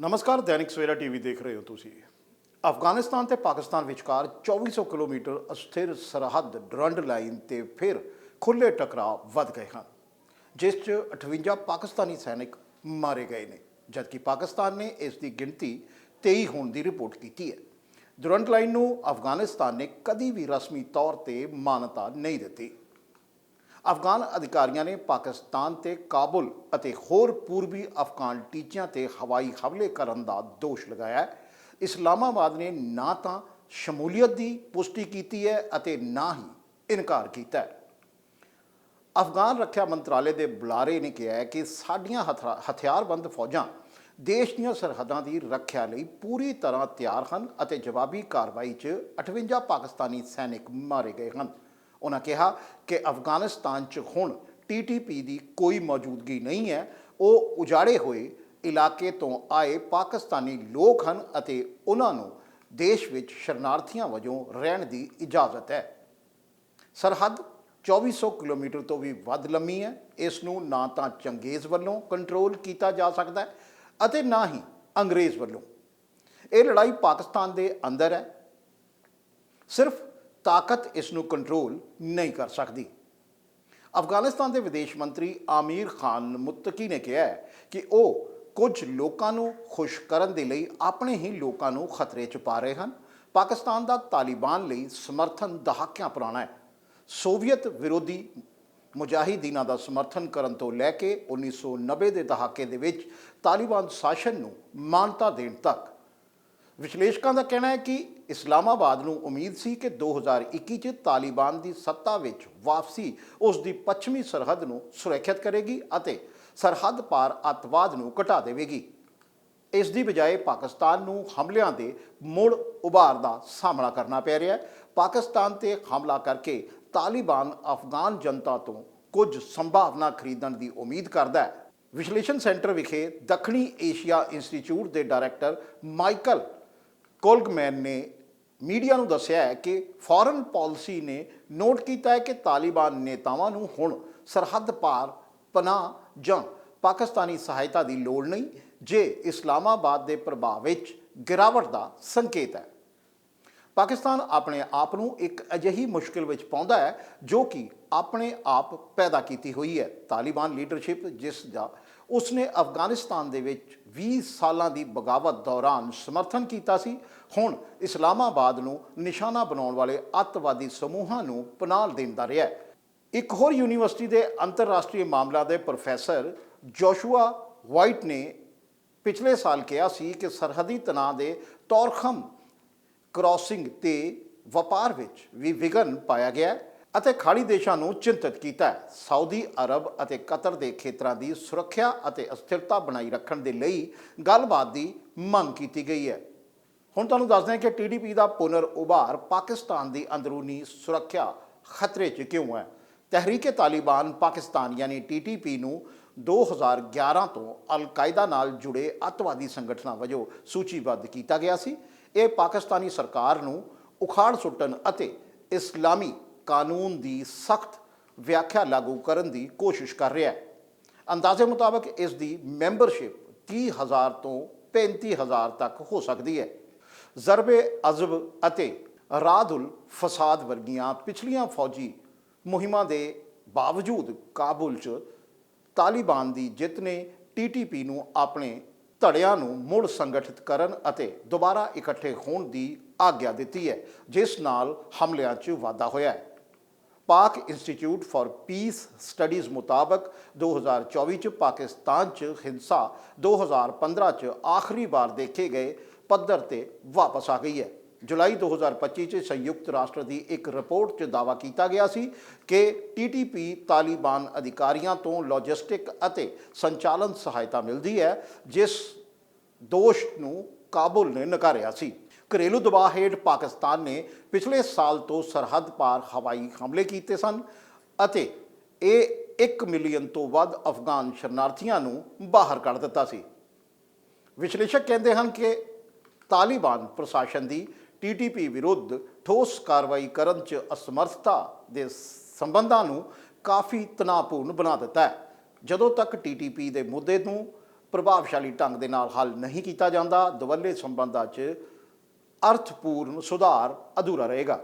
ਨਮਸਕਾਰ, ਦੈਨਿਕ ਸਵੇਰਾ ਟੀਵੀ ਦੇਖ ਰਹੇ ਹੋ ਤੁਸੀਂ। ਅਫਗਾਨਿਸਤਾਨ ਤੇ ਪਾਕਿਸਤਾਨ ਵਿਚਕਾਰ 2400 ਕਿਲੋਮੀਟਰ ਅਸਥਿਰ ਸਰਹੱਦ ਡਰੰਡ ਲਾਈਨ ਤੇ ਫਿਰ ਖੁੱਲੇ ਟਕਰਾਅ ਵੱਧ ਗਏ ਹਨ, ਜਿਸ 'ਚ 58 ਪਾਕਿਸਤਾਨੀ ਸੈਨਿਕ ਮਾਰੇ ਗਏ ਨੇ, ਜਦਕਿ ਪਾਕਿਸਤਾਨ ਨੇ ਇਸ ਦੀ ਗਿਣਤੀ 23 ਹੋਣ ਦੀ ਰਿਪੋਰਟ ਕੀਤੀ ਹੈ। ਡਰੰਡ ਲਾਈਨ ਨੂੰ ਅਫਗਾਨਿਸਤਾਨ ਨੇ ਕਦੀ ਵੀ ਰਸਮੀ ਤੌਰ ਤੇ ਮਾਨਤਾ ਨਹੀਂ ਦਿੱਤੀ। ਅਫਗਾਨ ਅਧਿਕਾਰੀਆਂ ਨੇ ਪਾਕਿਸਤਾਨ ਤੇ ਕਾਬੁਲ ਅਤੇ ਹੋਰ ਪੂਰਬੀ ਅਫਗਾਨ ਟੀਚਿਆਂ ਤੇ ਹਵਾਈ ਹਮਲੇ ਕਰਨ ਦਾ ਦੋਸ਼ ਲਗਾਇਆ ਹੈ। ਇਸਲਾਮਾਬਾਦ ਨੇ ਨਾ ਤਾਂ ਸ਼ਮੂਲੀਅਤ ਦੀ ਪੁਸ਼ਟੀ ਕੀਤੀ ਹੈ ਅਤੇ ਨਾ ਹੀ ਇਨਕਾਰ ਕੀਤਾ ਹੈ। ਅਫਗਾਨ ਰੱਖਿਆ ਮੰਤਰਾਲੇ ਦੇ ਬੁਲਾਰੇ ਨੇ ਕਿਹਾ ਹੈ ਕਿ ਸਾਡੀਆਂ ਹਥਰਾ- ਹਥਿਆਰਬੰਦ ਫੌਜਾਂ ਦੇਸ਼ ਦੀਆਂ ਸਰਹੱਦਾਂ ਦੀ ਰੱਖਿਆ ਲਈ ਪੂਰੀ ਤਰ੍ਹਾਂ ਤਿਆਰ ਹਨ ਅਤੇ ਜਵਾਬੀ ਕਾਰਵਾਈ 'ਚ 58 ਪਾਕਿਸਤਾਨੀ ਸੈਨਿਕ ਮਾਰੇ ਗਏ ਹਨ। ਉਹਨਾਂ ਕਿਹਾ ਕਿ ਅਫਗਾਨਿਸਤਾਨ 'ਚ ਹੁਣ ਟੀਟੀਪੀ ਦੀ ਕੋਈ ਮੌਜੂਦਗੀ ਨਹੀਂ ਹੈ। ਉਹ ਉਜਾੜੇ ਹੋਏ ਇਲਾਕੇ ਤੋਂ ਆਏ ਪਾਕਿਸਤਾਨੀ ਲੋਕ ਹਨ ਅਤੇ ਉਹਨਾਂ ਨੂੰ ਦੇਸ਼ ਵਿੱਚ ਸ਼ਰਨਾਰਥੀਆਂ ਵਜੋਂ ਰਹਿਣ ਦੀ ਇਜਾਜ਼ਤ ਹੈ। ਸਰਹੱਦ 2400 ਕਿਲੋਮੀਟਰ ਤੋਂ ਵੀ ਵੱਧ ਲੰਮੀ ਹੈ। ਇਸ ਨੂੰ ਨਾ ਤਾਂ ਚੰਗੇਜ਼ ਵੱਲੋਂ ਕੰਟਰੋਲ ਕੀਤਾ ਜਾ ਸਕਦਾ ਹੈ ਅਤੇ ਨਾ ਹੀ ਅੰਗਰੇਜ਼ ਵੱਲੋਂ। ਇਹ ਲੜਾਈ ਪਾਕਿਸਤਾਨ ਦੇ ਅੰਦਰ ਹੈ। ਸਿਰਫ ਤਾਕਤ ਇਸ ਨੂੰ ਕੰਟਰੋਲ ਨਹੀਂ ਕਰ ਸਕਦੀ। ਅਫਗਾਨਿਸਤਾਨ ਦੇ ਵਿਦੇਸ਼ ਮੰਤਰੀ ਆਮੀਰ ਖਾਨ ਮੁੱਤਕੀ ਨੇ ਕਿਹਾ ਕਿ ਉਹ ਕੁਝ ਲੋਕਾਂ ਨੂੰ ਖੁਸ਼ ਕਰਨ ਦੇ ਲਈ ਆਪਣੇ ਹੀ ਲੋਕਾਂ ਨੂੰ ਖਤਰੇ 'ਚ ਪਾ ਰਹੇ ਹਨ। ਪਾਕਿਸਤਾਨ ਦਾ ਤਾਲਿਬਾਨ ਲਈ ਸਮਰਥਨ ਦਹਾਕਿਆਂ ਪੁਰਾਣਾ ਹੈ। ਸੋਵੀਅਤ ਵਿਰੋਧੀ ਮੁਜਾਹਿਦੀਨਾਂ ਦਾ ਸਮਰਥਨ ਕਰਨ ਤੋਂ ਲੈ ਕੇ 1990 ਦੇ ਦਹਾਕੇ ਦੇ ਵਿੱਚ ਤਾਲਿਬਾਨ ਸ਼ਾਸਨ ਨੂੰ ਮਾਨਤਾ ਦੇਣ ਤੱਕ ਵਿਸ਼ਲੇਸ਼ਕਾਂ ਦਾ ਕਹਿਣਾ ਹੈ ਕਿ ਇਸਲਾਮਾਬਾਦ ਨੂੰ ਉਮੀਦ ਸੀ ਕਿ 2021 ਚ ਤਾਲਿਬਾਨ ਦੀ ਸੱਤਾ ਵਿੱਚ ਵਾਪਸੀ ਉਸ ਦੀ ਪੱਛਮੀ ਸਰਹੱਦ ਨੂੰ ਸੁਰੱਖਿਅਤ ਕਰੇਗੀ ਅਤੇ ਸਰਹੱਦ ਪਾਰ ਅੱਤਵਾਦ ਨੂੰ ਘਟਾ ਦੇਵੇਗੀ। ਇਸ ਦੀ ਬਜਾਏ ਪਾਕਿਸਤਾਨ ਨੂੰ ਹਮਲਿਆਂ ਦੇ ਮੁੜ ਉਭਾਰ ਦਾ ਸਾਹਮਣਾ ਕਰਨਾ ਪੈ ਰਿਹਾ ਹੈ। ਪਾਕਿਸਤਾਨ ਤੇ ਹਮਲਾ ਕਰਕੇ ਤਾਲਿਬਾਨ ਅਫਗਾਨ ਜਨਤਾ ਤੋਂ ਕੁਝ ਸੰਭਾਵਨਾ ਖਰੀਦਣ ਦੀ ਉਮੀਦ ਕਰਦਾ ਹੈ। ਵਿਸ਼ਲੇਸ਼ਣ ਸੈਂਟਰ ਵਿਖੇ ਦੱਖਣੀ ਏਸ਼ੀਆ ਇੰਸਟੀਚਿਊਟ ਦੇ ਡਾਇਰੈਕਟਰ ਮਾਈਕਲ ਕੋਲਗਮੈਨ ਨੇ ਮੀਡੀਆ ਨੂੰ ਦੱਸਿਆ ਹੈ ਕਿ ਫੋਰਨ ਪਾਲਿਸੀ ਨੇ ਨੋਟ ਕੀਤਾ ਹੈ ਕਿ ਤਾਲਿਬਾਨ ਨੇਤਾਵਾਂ ਨੂੰ ਹੁਣ ਸਰਹੱਦ ਪਾਰ ਪਨਾਹ ਜਾਂ ਪਾਕਿਸਤਾਨੀ ਸਹਾਇਤਾ ਦੀ ਲੋੜ ਨਹੀਂ, ਜੇ ਇਸਲਾਮਾਬਾਦ ਦੇ ਪ੍ਰਭਾਵ ਵਿੱਚ ਗਿਰਾਵਟ ਦਾ ਸੰਕੇਤ ਹੈ। ਪਾਕਿਸਤਾਨ ਆਪਣੇ ਆਪ ਨੂੰ ਇੱਕ ਅਜਿਹੀ ਮੁਸ਼ਕਿਲ ਵਿੱਚ ਪਾਉਂਦਾ ਹੈ ਜੋ ਕਿ ਆਪਣੇ ਆਪ ਪੈਦਾ ਕੀਤੀ ਹੋਈ ਹੈ। ਤਾਲਿਬਾਨ ਲੀਡਰਸ਼ਿਪ ਜਿਸ ਦਾ ਉਸਨੇ ਅਫਗਾਨਿਸਤਾਨ ਦੇ ਵਿੱਚ 20 ਸਾਲਾਂ ਦੀ ਬਗਾਵਤ ਦੌਰਾਨ ਸਮਰਥਨ ਕੀਤਾ ਸੀ। ਹੁਣ ਇਸਲਾਮਾਬਾਦ ਨੂੰ ਨਿਸ਼ਾਨਾ ਬਣਾਉਣ ਵਾਲੇ ਅੱਤਵਾਦੀ ਸਮੂਹਾਂ ਨੂੰ ਪਨਾਹ ਦਿੰਦਾ ਰਿਹਾ ਹੈ। ਇੱਕ ਹੋਰ ਯੂਨੀਵਰਸਿਟੀ ਦੇ ਅੰਤਰਰਾਸ਼ਟਰੀ ਮਾਮਲਾ ਦੇ ਪ੍ਰੋਫੈਸਰ ਜੋਸ਼ੂਆ ਵਾਈਟ ਨੇ ਪਿਛਲੇ ਸਾਲ ਕਿਹਾ ਸੀ ਕਿ ਸਰਹੱਦੀ ਤਣਾਅ ਦੇ ਤੌਰਖਮ ਕ੍ਰਾਸਿੰਗ ਤੇ ਵਪਾਰ ਵਿੱਚ ਵੀ ਵਿਘਨ ਪਾਇਆ ਗਿਆ ਹੈ। ਅਤੇ ਖਾੜੀ ਦੇਸ਼ਾਂ ਨੂੰ ਚਿੰਤਤ ਕੀਤਾ ਹੈ। ਸਾਊਦੀ ਅਰਬ ਅਤੇ ਕਤਰ ਦੇ ਖੇਤਰਾਂ ਦੀ ਸੁਰੱਖਿਆ ਅਤੇ ਅਸਥਿਰਤਾ ਬਣਾਈ ਰੱਖਣ ਦੇ ਲਈ ਗੱਲਬਾਤ ਦੀ ਮੰਗ ਕੀਤੀ ਗਈ ਹੈ। ਹੁਣ ਤੁਹਾਨੂੰ ਦੱਸਦੇ ਹਾਂ ਕਿ ਟੀਡੀਪੀ ਦਾ ਪੁਨਰ ਉਭਾਰ ਪਾਕਿਸਤਾਨ ਦੀ ਅੰਦਰੂਨੀ ਸੁਰੱਖਿਆ ਖਤਰੇ 'ਚ ਕਿਉਂ ਹੈ? ਤਹਿਰੀਕੇ ਤਾਲਿਬਾਨ ਪਾਕਿਸਤਾਨ ਯਾਨੀ ਟੀਟੀਪੀ ਨੂੰ 2011 ਤੋਂ ਅਲ-ਕਾਇਦਾ ਨਾਲ ਜੁੜੇ ਅੱਤਵਾਦੀ ਸੰਗਠਨਾਂ ਵਜੋਂ ਸੂਚੀਬੱਧ ਕੀਤਾ ਗਿਆ ਸੀ। ਇਹ ਪਾਕਿਸਤਾਨੀ ਸਰਕਾਰ ਨੂੰ ਉਖਾੜ ਸੁੱਟਣ ਅਤੇ ਇਸਲਾਮੀ ਕਾਨੂੰਨ ਦੀ ਸਖਤ ਵਿਆਖਿਆ ਲਾਗੂ ਕਰਨ ਦੀ ਕੋਸ਼ਿਸ਼ ਕਰ ਰਿਹਾ ਹੈ। ਅੰਦਾਜ਼ੇ ਮੁਤਾਬਕ ਇਸ ਦੀ ਮੈਂਬਰਸ਼ਿਪ 30000 ਤੋਂ 35000 ਤੱਕ ਹੋ ਸਕਦੀ ਹੈ। ਜ਼ਰਬੇ ਅਜ਼ਬ ਅਤੇ ਰਾਦੁਲ ਫਸਾਦ ਵਰਗੀਆਂ ਪਿਛਲੀਆਂ ਫੌਜੀ ਮੁਹਿੰਮਾਂ ਦੇ ਬਾਵਜੂਦ ਕਾਬੁਲ 'ਚ ਤਾਲਿਬਾਨ ਦੀ ਜਿੱਤ ਨੇ ਟੀਟੀਪੀ ਨੂੰ ਆਪਣੇ ਧੜਿਆਂ ਨੂੰ ਮੁੜ ਸੰਗਠਿਤ ਕਰਨ ਅਤੇ ਦੁਬਾਰਾ ਇਕੱਠੇ ਹੋਣ ਦੀ ਆਗਿਆ ਦਿੱਤੀ ਹੈ, ਜਿਸ ਨਾਲ ਹਮਲਿਆਂ 'ਚ ਵਾਧਾ ਹੋਇਆ ਹੈ। ਪਾਕ ਇੰਸਟੀਚਿਊਟ ਫਾਰ ਪੀਸ ਸਟੱਡੀਜ਼ ਮੁਤਾਬਕ 2024 ਚ ਪਾਕਿਸਤਾਨ ਚ ਹਿੰਸਾ 2015 ਚ ਆਖਰੀ ਵਾਰ ਦੇਖੇ ਗਏ ਪੱਧਰ ਤੇ ਵਾਪਸ ਆ ਗਈ ਹੈ। ਜੁਲਾਈ 2025 ਚ ਸੰਯੁਕਤ ਰਾਸ਼ਟਰ ਦੀ ਇੱਕ ਰਿਪੋਰਟ 'ਚ ਦਾਅਵਾ ਕੀਤਾ ਗਿਆ ਸੀ ਕਿ ਟੀਟੀਪੀ ਤਾਲਿਬਾਨ ਅਧਿਕਾਰੀਆਂ ਤੋਂ ਲੌਜਿਸਟਿਕ ਅਤੇ ਸੰਚਾਲਨ ਸਹਾਇਤਾ ਮਿਲਦੀ ਹੈ, ਜਿਸ ਦੋਸ਼ ਨੂੰ ਕਾਬੁਲ ਨੇ ਨਕਾਰਿਆ ਸੀ। ਘਰੇਲੂ ਦਬਾਅ ਹੇਠ ਪਾਕਿਸਤਾਨ ਨੇ ਪਿਛਲੇ ਸਾਲ ਤੋਂ ਸਰਹੱਦ ਪਾਰ ਹਵਾਈ ਹਮਲੇ ਕੀਤੇ ਸਨ ਅਤੇ ਇਹ 1 ਮਿਲੀਅਨ ਤੋਂ ਵੱਧ ਅਫਗਾਨ ਸ਼ਰਨਾਰਥੀਆਂ ਨੂੰ ਬਾਹਰ ਕੱਢ ਦਿੱਤਾ ਸੀ। ਵਿਸ਼ਲੇਸ਼ਕ ਕਹਿੰਦੇ ਹਨ ਕਿ ਤਾਲਿਬਾਨ ਪ੍ਰਸ਼ਾਸਨ ਦੀ ਟੀਟੀਪੀ ਵਿਰੁੱਧ ਠੋਸ ਕਾਰਵਾਈ ਕਰਨ 'ਚ ਅਸਮਰਥਤਾ ਦੇ ਸੰਬੰਧਾਂ ਨੂੰ ਕਾਫੀ ਤਣਾਅਪੂਰਨ ਬਣਾ ਦਿੱਤਾ ਹੈ। ਜਦੋਂ ਤੱਕ ਟੀਟੀਪੀ ਦੇ ਮੁੱਦੇ ਨੂੰ ਪ੍ਰਭਾਵਸ਼ਾਲੀ ਢੰਗ ਦੇ ਨਾਲ ਹੱਲ ਨਹੀਂ ਕੀਤਾ ਜਾਂਦਾ, ਦਵੱਲੇ ਸੰਬੰਧਾਂ 'ਚ ਅਰਥਪੂਰਨ ਸੁਧਾਰ ਅਧੂਰਾ ਰਹੇਗਾ।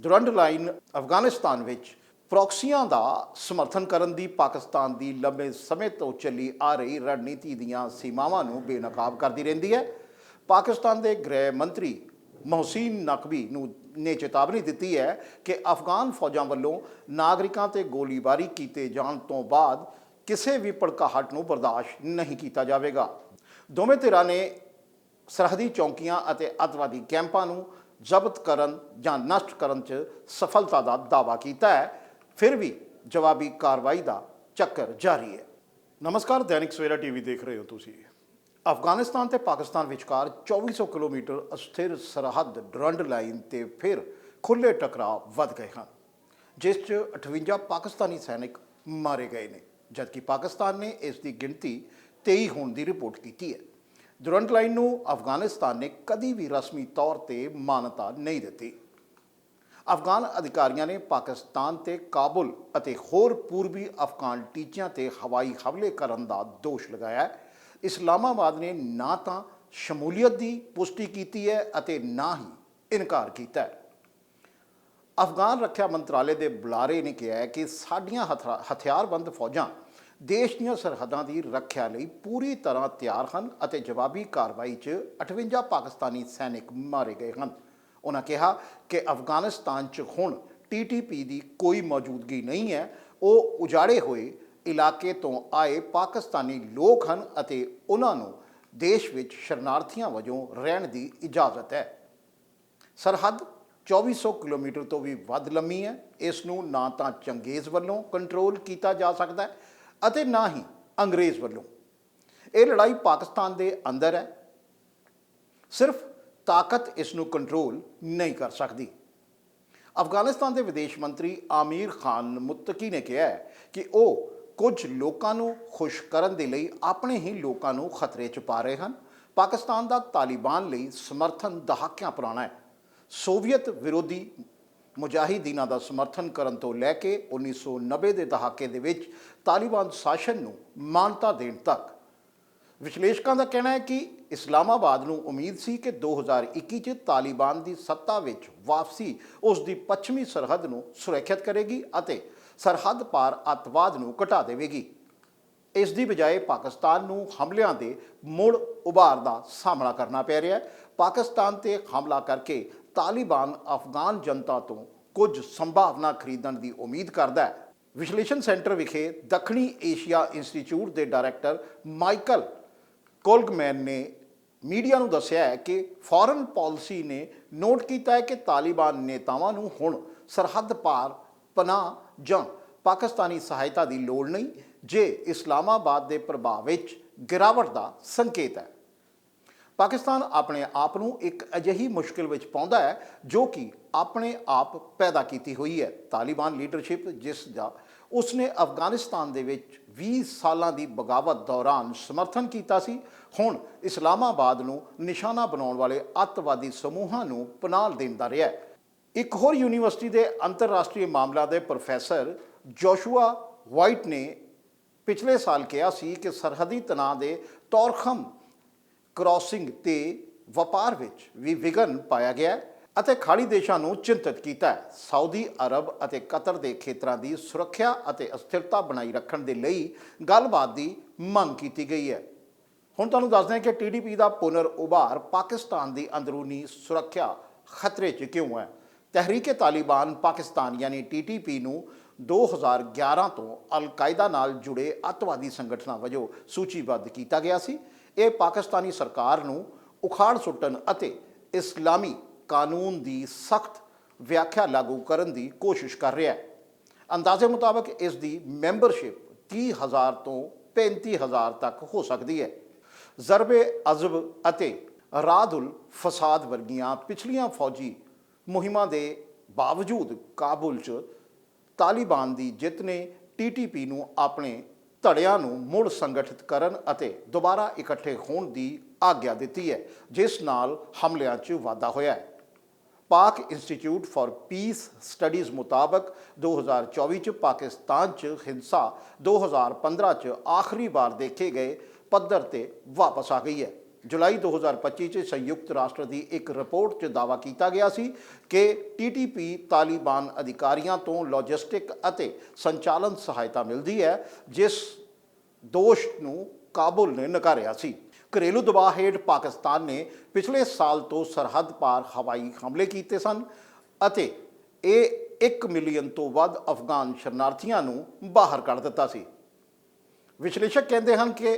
ਦੁਰੰਡ ਲਾਈਨ ਅਫਗਾਨਿਸਤਾਨ ਵਿੱਚ ਪ੍ਰੌਕਸੀਆਂ ਦਾ ਸਮਰਥਨ ਕਰਨ ਦੀ ਪਾਕਿਸਤਾਨ ਦੀ ਲੰਬੇ ਸਮੇਂ ਤੋਂ ਚੱਲੀ ਆ ਰਹੀ ਰਣਨੀਤੀ ਦੀਆਂ ਸੀਮਾਵਾਂ ਨੂੰ ਬੇਨਕਾਬ ਕਰਦੀ ਰਹਿੰਦੀ ਹੈ। ਪਾਕਿਸਤਾਨ ਦੇ ਗ੍ਰਹਿ ਮੰਤਰੀ ਮਹਸੀਨ ਨਕਵੀ ਨੂੰ ਨੇ ਚੇਤਾਵਨੀ ਦਿੱਤੀ ਹੈ ਕਿ ਅਫਗਾਨ ਫੌਜਾਂ ਵੱਲੋਂ ਨਾਗਰਿਕਾਂ ਤੇ ਗੋਲੀਬਾਰੀ ਕੀਤੇ ਜਾਣ ਤੋਂ ਬਾਅਦ ਕਿਸੇ ਵੀ ਭੜਕਾਹਟ ਨੂੰ ਬਰਦਾਸ਼ਤ ਨਹੀਂ ਕੀਤਾ ਜਾਵੇਗਾ। ਦੋਵੇਂ ਧਿਰਾਂ ਨੇ ਸਰਹੱਦੀ ਚੌਂਕੀਆਂ ਅਤੇ ਅੱਤਵਾਦੀ ਕੈਂਪਾਂ ਨੂੰ ਜ਼ਬਤ ਕਰਨ ਜਾਂ ਨਸ਼ਟ ਕਰਨ 'ਚ ਸਫਲਤਾ ਦਾ ਦਾਅਵਾ ਕੀਤਾ ਹੈ ਫਿਰ ਵੀ ਜਵਾਬੀ ਕਾਰਵਾਈ ਦਾ ਚੱਕਰ ਜਾਰੀ ਹੈ। ਨਮਸਕਾਰ ਦੈਨਿਕ ਸਵੇਰਾ ਟੀਵੀ ਦੇਖ ਰਹੇ ਹੋ ਤੁਸੀਂ। ਅਫਗਾਨਿਸਤਾਨ ਤੇ ਪਾਕਿਸਤਾਨ ਵਿਚਕਾਰ 2400 ਕਿਲੋਮੀਟਰ ਅਸਥਿਰ ਸਰਹੱਦ ਡਰੰਡ ਲਾਈਨ ਤੇ ਫਿਰ ਖੁੱਲੇ ਟਕਰਾਅ ਵੱਧ ਗਏ ਹਨ ਜਿਸ 'ਚ 58 ਪਾਕਿਸਤਾਨੀ ਸੈਨਿਕ ਮਾਰੇ ਗਏ ਨੇ ਜਦਕਿ ਪਾਕਿਸਤਾਨ ਨੇ ਇਸ ਦੀ ਗਿਣਤੀ 23 ਹੋਣ ਦੀ ਰਿਪੋਰਟ ਕੀਤੀ ਹੈ। ਦੁਰੰਟ ਲਾਈਨ ਨੂੰ ਅਫਗਾਨਿਸਤਾਨ ਨੇ ਕਦੀ ਵੀ ਰਸਮੀ ਤੌਰ ਤੇ ਮਾਨਤਾ ਨਹੀਂ ਦਿੱਤੀ। ਅਫਗਾਨ ਅਧਿਕਾਰੀਆਂ ਨੇ ਪਾਕਿਸਤਾਨ ਤੇ ਕਾਬੁਲ ਅਤੇ ਹੋਰ ਪੂਰਬੀ ਅਫਗਾਨ ਟੀਚਿਆਂ ਤੇ ਹਵਾਈ ਹਮਲੇ ਕਰਨ ਦਾ ਦੋਸ਼ ਲਗਾਇਆ ਹੈ। ਇਸਲਾਮਾਬਾਦ ਨੇ ਨਾ ਤਾਂ ਸ਼ਮੂਲੀਅਤ ਦੀ ਪੁਸ਼ਟੀ ਕੀਤੀ ਹੈ ਅਤੇ ਨਾ ਹੀ ਇਨਕਾਰ ਕੀਤਾ ਹੈ। ਅਫਗਾਨ ਰੱਖਿਆ ਮੰਤਰਾਲੇ ਦੇ ਬੁਲਾਰੇ ਨੇ ਕਿਹਾ ਹੈ ਕਿ ਸਾਡੀਆਂ ਹਥਰਾ- ਹਥਿਆਰਬੰਦ ਫੌਜਾਂ ਦੇਸ਼ ਦੀਆਂ ਸਰਹੱਦਾਂ ਦੀ ਰੱਖਿਆ ਲਈ ਪੂਰੀ ਤਰ੍ਹਾਂ ਤਿਆਰ ਹਨ ਅਤੇ ਜਵਾਬੀ ਕਾਰਵਾਈ 'ਚ 58 ਪਾਕਿਸਤਾਨੀ ਸੈਨਿਕ ਮਾਰੇ ਗਏ ਹਨ। ਉਹਨਾਂ ਕਿਹਾ ਕਿ ਅਫਗਾਨਿਸਤਾਨ 'ਚ ਹੁਣ ਟੀਟੀਪੀ ਦੀ ਕੋਈ ਮੌਜੂਦਗੀ ਨਹੀਂ ਹੈ। ਉਹ ਉਜਾੜੇ ਹੋਏ ਇਲਾਕੇ ਤੋਂ ਆਏ ਪਾਕਿਸਤਾਨੀ ਲੋਕ ਹਨ ਅਤੇ ਉਹਨਾਂ ਨੂੰ ਦੇਸ਼ ਵਿੱਚ ਸ਼ਰਨਾਰਥੀਆਂ ਵਜੋਂ ਰਹਿਣ ਦੀ ਇਜਾਜ਼ਤ ਹੈ। ਸਰਹੱਦ 2400 ਕਿਲੋਮੀਟਰ ਤੋਂ ਵੀ ਵੱਧ ਲੰਮੀ ਹੈ। ਇਸ ਨੂੰ ਨਾ ਤਾਂ ਚੰਗੇਜ਼ ਵੱਲੋਂ ਕੰਟਰੋਲ ਕੀਤਾ ਜਾ ਸਕਦਾ ਹੈ ਅਤੇ ਨਾ ਹੀ ਅੰਗਰੇਜ਼ ਵੱਲੋਂ। ਇਹ ਲੜਾਈ ਪਾਕਿਸਤਾਨ ਦੇ ਅੰਦਰ ਹੈ। ਸਿਰਫ ਤਾਕਤ ਇਸ ਨੂੰ ਕੰਟਰੋਲ ਨਹੀਂ ਕਰ ਸਕਦੀ। ਅਫਗਾਨਿਸਤਾਨ ਦੇ ਵਿਦੇਸ਼ ਮੰਤਰੀ ਆਮੀਰ ਖਾਨ ਮੁੱਤਕੀ ਨੇ ਕਿਹਾ ਕਿ ਉਹ ਕੁਝ ਲੋਕਾਂ ਨੂੰ ਖੁਸ਼ ਕਰਨ ਦੇ ਲਈ ਆਪਣੇ ਹੀ ਲੋਕਾਂ ਨੂੰ ਖਤਰੇ 'ਚ ਪਾ ਰਹੇ ਹਨ। ਪਾਕਿਸਤਾਨ ਦਾ ਤਾਲਿਬਾਨ ਲਈ ਸਮਰਥਨ ਦਹਾਕਿਆਂ ਪੁਰਾਣਾ ਹੈ। ਸੋਵੀਅਤ ਵਿਰੋਧੀ ਮੁਜਾਹਿਦੀਨਾਂ ਦਾ ਸਮਰਥਨ ਕਰਨ ਤੋਂ ਲੈ ਕੇ 1990 ਦੇ ਦਹਾਕੇ ਦੇ ਵਿੱਚ ਤਾਲਿਬਾਨ ਸ਼ਾਸਨ ਨੂੰ ਮਾਨਤਾ ਦੇਣ ਤੱਕ। ਵਿਸ਼ਲੇਸ਼ਕਾਂ ਦਾ ਕਹਿਣਾ ਹੈ ਕਿ ਇਸਲਾਮਾਬਾਦ ਨੂੰ ਉਮੀਦ ਸੀ ਕਿ 2021 ਚ ਤਾਲਿਬਾਨ ਦੀ ਸੱਤਾ ਵਿੱਚ ਵਾਪਸੀ ਉਸ ਦੀ ਪੱਛਮੀ ਸਰਹੱਦ ਨੂੰ ਸੁਰੱਖਿਅਤ ਕਰੇਗੀ ਅਤੇ ਸਰਹੱਦ ਪਾਰ ਅੱਤਵਾਦ ਨੂੰ ਘਟਾ ਦੇਵੇਗੀ। ਇਸ ਦੀ ਬਜਾਏ ਪਾਕਿਸਤਾਨ ਨੂੰ ਹਮਲਿਆਂ ਦੇ ਮੁੜ ਉਭਾਰ ਦਾ ਸਾਹਮਣਾ ਕਰਨਾ ਪੈ ਰਿਹਾ ਹੈ। ਪਾਕਿਸਤਾਨ ਤੇ ਹਮਲਾ ਕਰਕੇ ਤਾਲਿਬਾਨ ਅਫਗਾਨ ਜਨਤਾ ਤੋਂ ਕੁਝ ਸੰਭਾਵਨਾ ਖਰੀਦਣ ਦੀ ਉਮੀਦ ਕਰਦਾ ਹੈ। ਵਿਸ਼ਲੇਸ਼ਣ ਸੈਂਟਰ ਵਿਖੇ ਦੱਖਣੀ ਏਸ਼ੀਆ ਇੰਸਟੀਚਿਊਟ ਦੇ ਡਾਇਰੈਕਟਰ ਮਾਈਕਲ ਕੋਲਗਮੈਨ ਨੇ ਮੀਡੀਆ ਨੂੰ ਦੱਸਿਆ ਹੈ ਕਿ ਫੋਰਨ ਪਾਲਿਸੀ ਨੇ ਨੋਟ ਕੀਤਾ ਹੈ ਕਿ ਤਾਲਿਬਾਨ ਨੇਤਾਵਾਂ ਨੂੰ ਹੁਣ ਸਰਹੱਦ ਪਾਰ ਪਨਾਹ ਜਾਂ ਪਾਕਿਸਤਾਨੀ ਸਹਾਇਤਾ ਦੀ ਲੋੜ ਨਹੀਂ, ਜੇ ਇਸਲਾਮਾਬਾਦ ਦੇ ਪ੍ਰਭਾਵ ਵਿੱਚ ਗਿਰਾਵਟ ਦਾ ਸੰਕੇਤ ਹੈ। ਪਾਕਿਸਤਾਨ ਆਪਣੇ ਆਪ ਨੂੰ ਇੱਕ ਅਜਿਹੀ ਮੁਸ਼ਕਿਲ ਵਿੱਚ ਪਾਉਂਦਾ ਹੈ ਜੋ ਕਿ ਆਪਣੇ ਆਪ ਪੈਦਾ ਕੀਤੀ ਹੋਈ ਹੈ। ਤਾਲਿਬਾਨ ਲੀਡਰਸ਼ਿਪ ਜਿਸ ਦਾ ਉਸਨੇ ਅਫਗਾਨਿਸਤਾਨ ਦੇ ਵਿੱਚ 20 ਸਾਲਾਂ ਦੀ ਬਗਾਵਤ ਦੌਰਾਨ ਸਮਰਥਨ ਕੀਤਾ ਸੀ, ਹੁਣ ਇਸਲਾਮਾਬਾਦ ਨੂੰ ਨਿਸ਼ਾਨਾ ਬਣਾਉਣ ਵਾਲੇ ਅੱਤਵਾਦੀ ਸਮੂਹਾਂ ਨੂੰ ਪਨਾਹ ਦਿੰਦਾ ਰਿਹਾ ਹੈ। ਇੱਕ ਹੋਰ ਯੂਨੀਵਰਸਿਟੀ ਦੇ ਅੰਤਰਰਾਸ਼ਟਰੀ ਮਾਮਲਾ ਦੇ ਪ੍ਰੋਫੈਸਰ ਜੋਸ਼ੂਆ ਵਾਈਟ ਨੇ ਪਿਛਲੇ ਸਾਲ ਕਿਹਾ ਸੀ ਕਿ ਸਰਹੱਦੀ ਤਣਾਅ ਦੇ ਤੌਰਖਮ ਕ੍ਰਾਸਿੰਗ ਤੇ ਵਪਾਰ ਵਿੱਚ ਵੀ ਵਿਘਨ ਪਾਇਆ ਗਿਆ ਹੈ ਅਤੇ ਖਾੜੀ ਦੇਸ਼ਾਂ ਨੂੰ ਚਿੰਤਤ ਕੀਤਾ ਹੈ। ਸਾਊਦੀ ਅਰਬ ਅਤੇ ਕਤਰ ਦੇ ਖੇਤਰਾਂ ਦੀ ਸੁਰੱਖਿਆ ਅਤੇ ਅਸਥਿਰਤਾ ਬਣਾਈ ਰੱਖਣ ਦੇ ਲਈ ਗੱਲਬਾਤ ਦੀ ਮੰਗ ਕੀਤੀ ਗਈ ਹੈ। ਹੁਣ ਤੁਹਾਨੂੰ ਦੱਸਦੇ ਹਾਂ ਕਿ ਟੀਡੀਪੀ ਦਾ ਪੁਨਰ ਉਭਾਰ ਪਾਕਿਸਤਾਨ ਦੀ ਅੰਦਰੂਨੀ ਸੁਰੱਖਿਆ ਖਤਰੇ 'ਚ ਕਿਉਂ ਹੈ? ਤਹਿਰੀਕੇ ਤਾਲਿਬਾਨ ਪਾਕਿਸਤਾਨ ਯਾਨੀ ਟੀਟੀਪੀ ਨੂੰ 2011 ਤੋਂ ਅਲ-ਕਾਇਦਾ ਨਾਲ ਜੁੜੇ ਅੱਤਵਾਦੀ ਸੰਗਠਨਾਂ ਵਜੋਂ ਸੂਚੀਬੱਧ ਕੀਤਾ ਗਿਆ ਸੀ। ਇਹ ਪਾਕਿਸਤਾਨੀ ਸਰਕਾਰ ਨੂੰ ਉਖਾੜ ਸੁੱਟਣ ਅਤੇ ਇਸਲਾਮੀ ਕਾਨੂੰਨ ਦੀ ਸਖਤ ਵਿਆਖਿਆ ਲਾਗੂ ਕਰਨ ਦੀ ਕੋਸ਼ਿਸ਼ ਕਰ ਰਿਹਾ ਹੈ। ਅੰਦਾਜ਼ੇ ਮੁਤਾਬਕ ਇਸ ਦੀ ਮੈਂਬਰਸ਼ਿਪ 30000 ਤੋਂ 35000 ਤੱਕ ਹੋ ਸਕਦੀ ਹੈ। ਜ਼ਰਬੇ ਅਜ਼ਬ ਅਤੇ ਰਾਦੁਲ ਫਸਾਦ ਵਰਗੀਆਂ ਪਿਛਲੀਆਂ ਫੌਜੀ ਮੁਹਿੰਮਾਂ ਦੇ ਬਾਵਜੂਦ ਕਾਬੁਲ 'ਚ ਤਾਲਿਬਾਨ ਦੀ ਜਿੱਤ ਨੇ ਟੀਟੀਪੀ ਨੂੰ ਆਪਣੇ ਧੜਿਆਂ ਨੂੰ ਮੁੜ ਸੰਗਠਿਤ ਕਰਨ ਅਤੇ ਦੁਬਾਰਾ ਇਕੱਠੇ ਹੋਣ ਦੀ ਆਗਿਆ ਦਿੱਤੀ ਹੈ, ਜਿਸ ਨਾਲ ਹਮਲਿਆਂ 'ਚ ਵਾਧਾ ਹੋਇਆ ਹੈ। ਪਾਕ ਇੰਸਟੀਚਿਊਟ ਫਾਰ ਪੀਸ ਸਟੱਡੀਜ਼ ਮੁਤਾਬਕ 2024 ਚ ਪਾਕਿਸਤਾਨ ਚ ਹਿੰਸਾ 2015 ਚ ਆਖਰੀ ਵਾਰ ਦੇਖੇ ਗਏ ਪੱਧਰ ਤੇ ਵਾਪਸ ਆ ਗਈ ਹੈ। ਜੁਲਾਈ 2025 ਚ ਸੰਯੁਕਤ ਰਾਸ਼ਟਰ ਦੀ ਇੱਕ ਰਿਪੋਰਟ 'ਚ ਦਾਅਵਾ ਕੀਤਾ ਗਿਆ ਸੀ ਕਿ ਟੀਟੀਪੀ ਤਾਲਿਬਾਨ ਅਧਿਕਾਰੀਆਂ ਤੋਂ ਲੌਜਿਸਟਿਕ ਅਤੇ ਸੰਚਾਲਨ ਸਹਾਇਤਾ ਮਿਲਦੀ ਹੈ, ਜਿਸ ਦੋਸ਼ ਨੂੰ ਕਾਬੁਲ ਨੇ ਨਕਾਰਿਆ ਸੀ। ਘਰੇਲੂ ਦਬਾਅ ਹੇਠ ਪਾਕਿਸਤਾਨ ਨੇ ਪਿਛਲੇ ਸਾਲ ਤੋਂ ਸਰਹੱਦ ਪਾਰ ਹਵਾਈ ਹਮਲੇ ਕੀਤੇ ਸਨ ਅਤੇ ਇਹ 1 ਮਿਲੀਅਨ ਤੋਂ ਵੱਧ ਅਫਗਾਨ ਸ਼ਰਨਾਰਥੀਆਂ ਨੂੰ ਬਾਹਰ ਕੱਢ ਦਿੱਤਾ ਸੀ। ਵਿਸ਼ਲੇਸ਼ਕ ਕਹਿੰਦੇ ਹਨ ਕਿ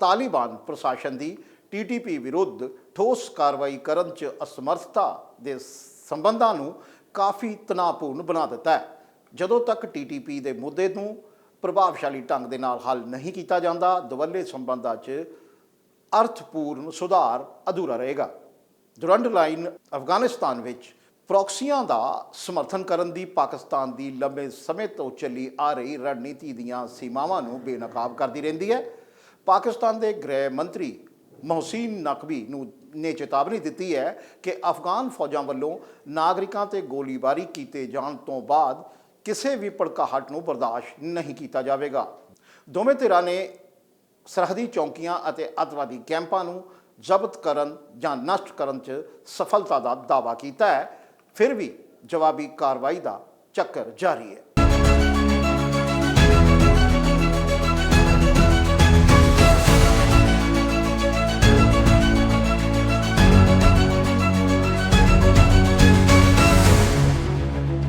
ਤਾਲਿਬਾਨ ਪ੍ਰਸ਼ਾਸਨ ਦੀ ਟੀਟੀਪੀ ਵਿਰੁੱਧ ਠੋਸ ਕਾਰਵਾਈ ਕਰਨ 'ਚ ਅਸਮਰਥਤਾ ਦੇ ਸੰਬੰਧਾਂ ਨੂੰ ਕਾਫੀ ਤਣਾਅਪੂਰਨ ਬਣਾ ਦਿੱਤਾ ਹੈ। ਜਦੋਂ ਤੱਕ ਟੀਟੀਪੀ ਦੇ ਮੁੱਦੇ ਨੂੰ ਪ੍ਰਭਾਵਸ਼ਾਲੀ ਢੰਗ ਦੇ ਨਾਲ ਹੱਲ ਨਹੀਂ ਕੀਤਾ ਜਾਂਦਾ, ਦਵੱਲੇ ਸੰਬੰਧਾਂ 'ਚ ਅਰਥਪੂਰਨ ਸੁਧਾਰ ਅਧੂਰਾ ਰਹੇਗਾ। ਦੁਰੰਡ ਲਾਈਨ ਅਫਗਾਨਿਸਤਾਨ ਵਿੱਚ ਪ੍ਰੌਕਸੀਆਂ ਦਾ ਸਮਰਥਨ ਕਰਨ ਦੀ ਪਾਕਿਸਤਾਨ ਦੀ ਲੰਬੇ ਸਮੇਂ ਤੋਂ ਚੱਲੀ ਆ ਰਹੀ ਰਣਨੀਤੀ ਦੀਆਂ ਸੀਮਾਵਾਂ ਨੂੰ ਬੇਨਕਾਬ ਕਰਦੀ ਰਹਿੰਦੀ ਹੈ। ਪਾਕਿਸਤਾਨ ਦੇ ਗ੍ਰਹਿ ਮੰਤਰੀ ਮਹਸੀਨ ਨਕਵੀ ਨੂੰ ਨੇ ਚੇਤਾਵਨੀ ਦਿੱਤੀ ਹੈ ਕਿ ਅਫਗਾਨ ਫੌਜਾਂ ਵੱਲੋਂ ਨਾਗਰਿਕਾਂ ਤੇ ਗੋਲੀਬਾਰੀ ਕੀਤੇ ਜਾਣ ਤੋਂ ਬਾਅਦ ਕਿਸੇ ਵੀ ਭੜਕਾਹਟ ਨੂੰ ਬਰਦਾਸ਼ਤ ਨਹੀਂ ਕੀਤਾ ਜਾਵੇਗਾ। ਦੋਵੇਂ ਧਿਰਾਂ ਨੇ ਸਰਹੱਦੀ ਚੌਂਕੀਆਂ ਅਤੇ ਅੱਤਵਾਦੀ ਕੈਂਪਾਂ ਨੂੰ ਜ਼ਬਤ ਕਰਨ ਜਾਂ ਨਸ਼ਟ ਕਰਨ 'ਚ ਸਫਲਤਾ ਦਾ ਦਾਅਵਾ ਕੀਤਾ ਹੈ। ਫਿਰ ਵੀ ਜਵਾਬੀ ਕਾਰਵਾਈ ਦਾ ਚੱਕਰ ਜਾਰੀ ਹੈ।